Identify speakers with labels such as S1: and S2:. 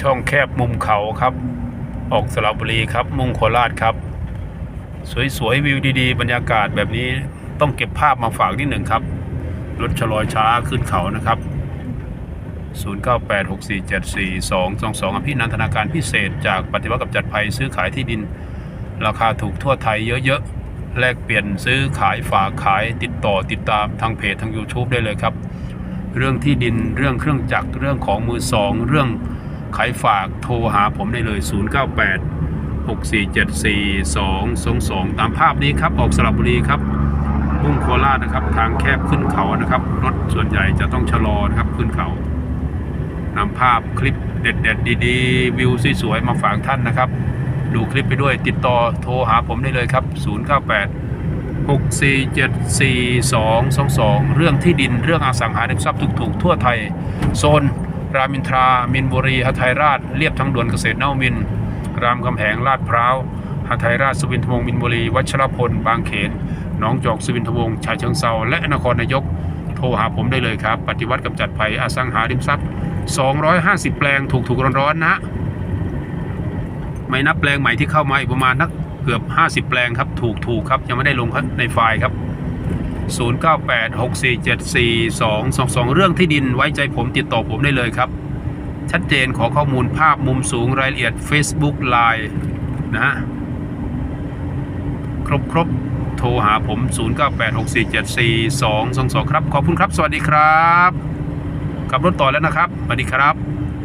S1: ช่องแคบมุมเขาครับ ออกสระบุรีครับ มุ่งโคราชครับ สวยๆวิวดีๆ บรรยากาศแบบนี้ต้องเก็บภาพมาฝากนิดหนึ่งครับ รถชะลอยช้าขึ้นเขานะครับ 0986474222อภินันทนาการพิเศษ จากปฏิวัติกับจัดภัยซื้อขายที่ดิน ราคาถูกทั่วไทยเยอะๆ แลกเปลี่ยนซื้อขายฝากขายติดต่อติดตามทางเพจทาง YouTube ได้เลยครับ เรื่องที่ดินเรื่องเครื่องจักรเรื่องของมือสองเรื่อง ขายฝากโทรหาผมได้เลย 098 6474222 ตามภาพนี้ครับ ออกสระบุรีครับ มุ่งโคราชนะครับ ทางแคบขึ้นเขานะครับ รถส่วนใหญ่จะต้องชะลอนะครับขึ้นเขานำภาพคลิปเด็ดๆ ดีๆ วิวสวยๆมาฝากท่านนะครับ ดูคลิปไปด้วยติดต่อโทรหาผมได้เลยครับ 098 6474222เรื่องที่ดินเรื่องอสังหาริมทรัพย์ถูกๆทั่วไทย โซน รามอินทรา มินบุรีหทัยราชเรียบทางด่วนเกษตรเนวมิน รามคำแหงลาดพร้าวหทัยราชสุวินทวงศ์มินบุรี วัชรพล บางเขนหนองจอกสุวินทวงศ์ชายเชิงเซาและนครนายก โทรหาผมได้เลยครับ ปฏิวัติกำจัดภัยอสังหาริมทรัพย์ 250 แปลงถูกๆร้อนๆนะไม่นับแปลงใหม่ที่เข้ามาอีกประมาณนักเกือบ 50 แปลงครับ ถูกถูกครับ ยังไม่ได้ลงในไฟล์ครับ 0986474222 เรื่องที่ดินไว้ใจผมติดต่อผมได้เลยครับ ชัดเจนขอข้อมูลภาพมุมสูงรายละเอียด Facebook Line นะฮะครบครบโทรหาผม 0986474222 ครับ ขอบคุณครับ สวัสดีครับ ขับรถต่อแล้วนะครับ สวัสดีครับ